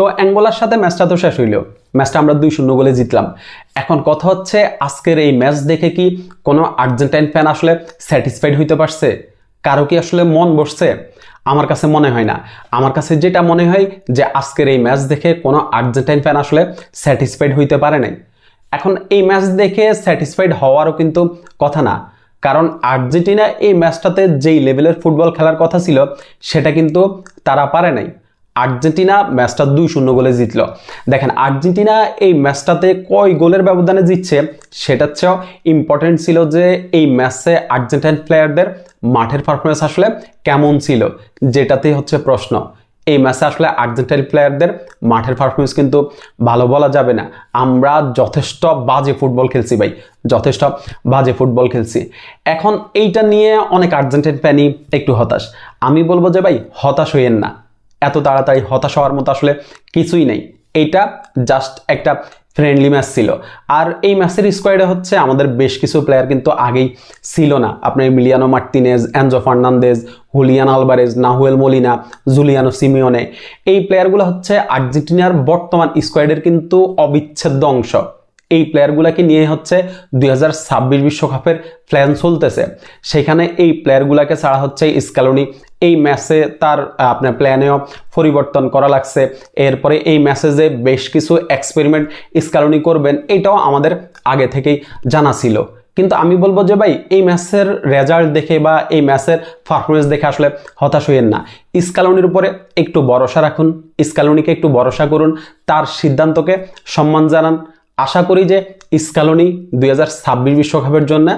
তো অ্যাঙ্গোলার সাথে ম্যাচটা তো শেষ হইল। ম্যাচটা আমরা দুই শূন্য গোলে জিতলাম। এখন কথা হচ্ছে, আজকের এই ম্যাচ দেখে কি কোনো আর্জেন্টাইন ফ্যান আসলে স্যাটিসফাইড হইতে পারছে? কারও কি আসলে মন বসছে? আমার কাছে মনে হয় না। আমার কাছে যেটা মনে হয় যে আজকের এই ম্যাচ দেখে কোনো আর্জেন্টাইন ফ্যান আসলে স্যাটিসফাইড হইতে পারে নাই। এখন এই ম্যাচ দেখে স্যাটিসফাইড হওয়ারও কিন্তু কথা না। কারণ আর্জেন্টিনা এই ম্যাচটাতে যেই লেভেলের ফুটবল খেলার কথা ছিল, সেটা কিন্তু তারা পারে নাই। আর্জেন্টিনা ম্যাচটা দুই শূন্য গোলে জিতলো। দেখেন, আর্জেন্টিনা এই ম্যাচটাতে কয় গোলের ব্যবধানে জিতছে সেটা চেয়েও ইম্পর্টেন্ট ছিল যে এই ম্যাচে আর্জেন্টাইন প্লেয়ারদের মাঠের পারফরমেন্স আসলে কেমন ছিল, যেটাতেই হচ্ছে প্রশ্ন। এই ম্যাচে আসলে আর্জেন্টাইন প্লেয়ারদের মাঠের পারফরমেন্স কিন্তু ভালো বলা যাবে না। আমরা যথেষ্ট বাজে ফুটবল খেলছি ভাই, যথেষ্ট বাজে ফুটবল খেলছি। এখন এইটা নিয়ে অনেক আর্জেন্টাইন ফ্যানই একটু হতাশ। আমি বলব যে ভাই, হতাশ হইয়েন না। এত তাড়াতাড়ি হতাশ হওয়ার মতো আসলে কিছুই নেই। এইটা জাস্ট একটা ফ্রেন্ডলি ম্যাচ ছিল। আর এই ম্যাচের স্কোয়াডে হচ্ছে আমাদের বেশ কিছু প্লেয়ার কিন্তু আগেই ছিল না। আপনার Emiliano Martinez Enzo Fernandez, Julian Alvarez, Nahuel Molina, Giuliano Simeone. এই প্লেয়ারগুলো হচ্ছে আর্জেন্টিনার বর্তমান স্কোয়াডের কিন্তু অবিচ্ছেদ্য অংশ। এই প্লেয়ারগুলোকে নিয়ে হচ্ছে দুই বিশ্বকাপের প্ল্যান চলতেছে। সেখানে এই প্লেয়ারগুলোকে ছাড়া হচ্ছে স্ক্যালোনি এই ম্যাচে তার আপনার প্ল্যানেও পরিবর্তন করা লাগছে। এরপরে এই ম্যাসেজে বেশ কিছু এক্সপেরিমেন্ট স্ক্যালোনি করবেন, এটাও আমাদের আগে থেকেই জানা ছিল। কিন্তু আমি বলব যে ভাই, এই ম্যাচের রেজাল্ট দেখে বা এই ম্যাচের পারফরমেন্স দেখে আসলে হতাশ হইয়েন না। স্কালোনির উপরে একটু ভরসা রাখুন স্কালোনিকে একটু ভরসা করুন, তার সিদ্ধান্তকে সম্মান জানান আশা করি যে স্কালোনি দুই হাজার ছাব্বিশ বিশ্বকাপের জন্য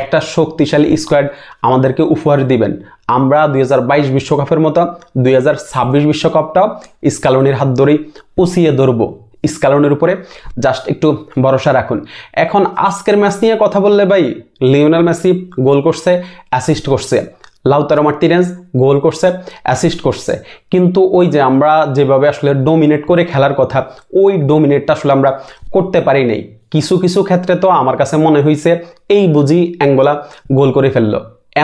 একটা শক্তিশালী স্কোয়াড আমাদেরকে উপহার দিবেন। আমরা দুই বিশ্বকাপের মতো দুই বিশ্বকাপটাও স্কালোনির হাত ধরেই উচিয়ে ধরবো। স্কালনের উপরে জাস্ট একটু ভরসা রাখুন। এখন আজকের ম্যাচ নিয়ে কথা বললে ভাই, লিওনাল মেসি গোল করছে অ্যাসিস্ট করছে। লাউতারো মার্টিনেজ গোল করছে অ্যাসিস্ট করছে। কিন্তু ওই যে আমরা যেভাবে আসলে ডোমিনেট করে খেলার কথা, ওই ডোমিনেটটা আসলে আমরা করতে পারি নাই। কিছু কিছু ক্ষেত্রে তো আমার কাছে মনে হয়েছে এই বুঝি অ্যাঙ্গোলা গোল করে ফেলল।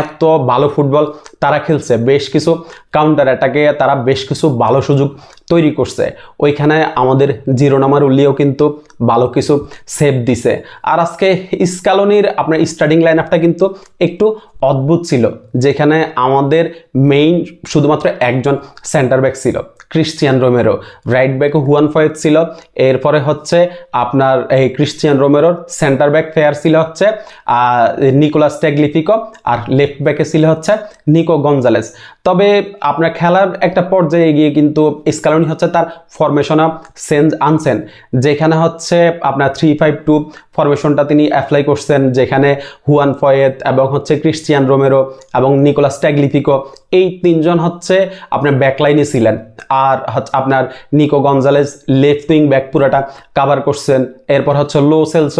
এত ভালো ফুটবল তারা খেলছে, বেশ কিছু কাউন্টার অ্যাটাকে তারা বেশ কিছু ভালো সুযোগ তৈরি করছে। ওইখানে আমাদের জিরো নামার উল্লিয়েও কিন্তু ভালো কিছু সেভ দিছে। আর আজকে স্কালনির আপনার স্টার্টিং লাইন আপটা কিন্তু একটু অদ্ভুত ছিল, যেখানে আমাদের মেইন শুধুমাত্র একজন সেন্টার ব্যাক ছিল ক্রিশ্চিয়ান রোমেরো রাইট ব্যাকে হুয়ান ফয়েদ ছিল, এরপরে হচ্ছে আপনার এই ক্রিশ্চিয়ান রোমেরোর সেন্টার ব্যাক ফেয়ার ছিল হচ্ছে নিকোলাস টেগলিফিকো আর লেফট ব্যাকে ছিল হচ্ছে নিকো গঞ্জালেস তবে আপনার খেলার একটা পর্যায়ে গিয়ে কিন্তু স্কালনি হচ্ছে তার ফরমেশন অফ সেন্স আনসেন যেখানে হচ্ছে আপনার থ্রি ফাইভ টু ফরমেশনটা তিনি অ্যাপ্লাই করছেন, যেখানে হুয়ান ফয়েদ এবং হচ্ছে ক্রিশ্চিয়ান রোমেরো এবং নিকোলাস ট্যাগলিফিকো এই তিনজন হচ্ছে আপনার ব্যাকলাইনে ছিলেন। আর হচ্ছে আপনার Nico Gonzalez left wing back পুরোটা কাভার করছেন। এরপর হচ্ছে Lo Celso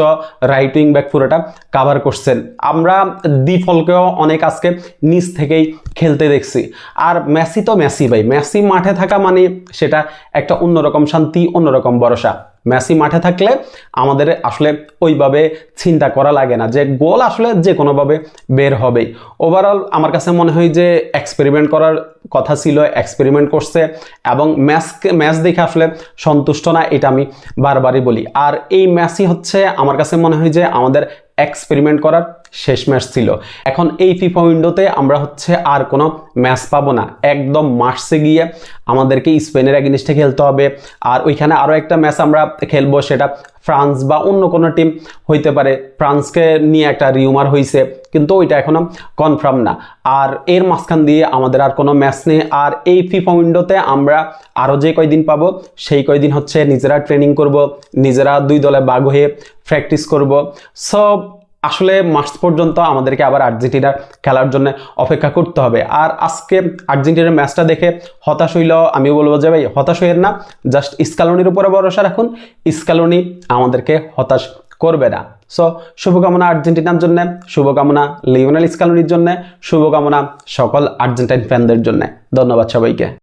right wing back পুরোটা কাভার করছেন। আমরা ডিফলকেও অনেক আজকে নিচ থেকেই খেলতে দেখছি। আর মেসি তো মেসি ভাই, মেসি মাঠে থাকা মানে সেটা একটা অন্যরকম শান্তি, অন্যরকম ভরসা। মেসি মাঠে থাকলে আমাদের আসলে ওইভাবে চিন্তা করা লাগে না যে গোল আসলে যে কোনোভাবে বের হবেই। ওভারঅল আমার কাছে মনে হয় যে এক্সপেরিমেন্ট করার কথা ছিল এক্সপেরিমেন্ট করছে এবং ম্যাচকে, ম্যাচ দেখে আসলে সন্তুষ্ট না, এটা আমি বারবারই বলি। আর এই ম্যাচই হচ্ছে আমার কাছে মনে হয় যে আমাদের এক্সপেরিমেন্ট করার শেষ ম্যাচ ছিল। এখন এই ফিফা উইন্ডোতে আমরা হচ্ছে আর কোনো ম্যাচ পাবো না। একদম মার্চে গিয়ে আমাদেরকে স্পেনের এগেনিস্টে খেলতে হবে। আর ওইখানে আরও একটা ম্যাচ আমরা খেলব, সেটা ফ্রান্স বা অন্য কোনো টিম হইতে পারে। ফ্রান্সকে নিয়ে একটা রিউমার হয়েছে কিন্তু ওইটা এখনও কনফার্ম না। আর এর মাঝখান দিয়ে আমাদের আর কোনো ম্যাচ নেই। আর এই ফিফা উইন্ডোতে আমরা আরও যে কয়দিন পাবো, সেই কয়দিন হচ্ছে নিজেরা ট্রেনিং করব, নিজেরা দুই দলে বাঘ হয়ে প্র্যাকটিস করব। সব আসলে মার্চ পর্যন্ত আমাদেরকে আবার আর্জেন্টিনার খেলার জন্য অপেক্ষা করতে হবে। আর আজকে আর্জেন্টিনার ম্যাচটা দেখে হতাশ হইল আমি বলব যে ভাই, হতাশ হইয়ের না। জাস্ট স্কালনির উপরে ভরসা রাখুন স্কালনি আমাদেরকে হতাশ করবে না। সো শুভকামনা আর্জেন্টিনার জন্য, শুভকামনা লিওনাল স্কালনির জন্য, শুভকামনা সকল আর্জেন্টাইন ফ্যানদের জন্য। ধন্যবাদ সবাইকে।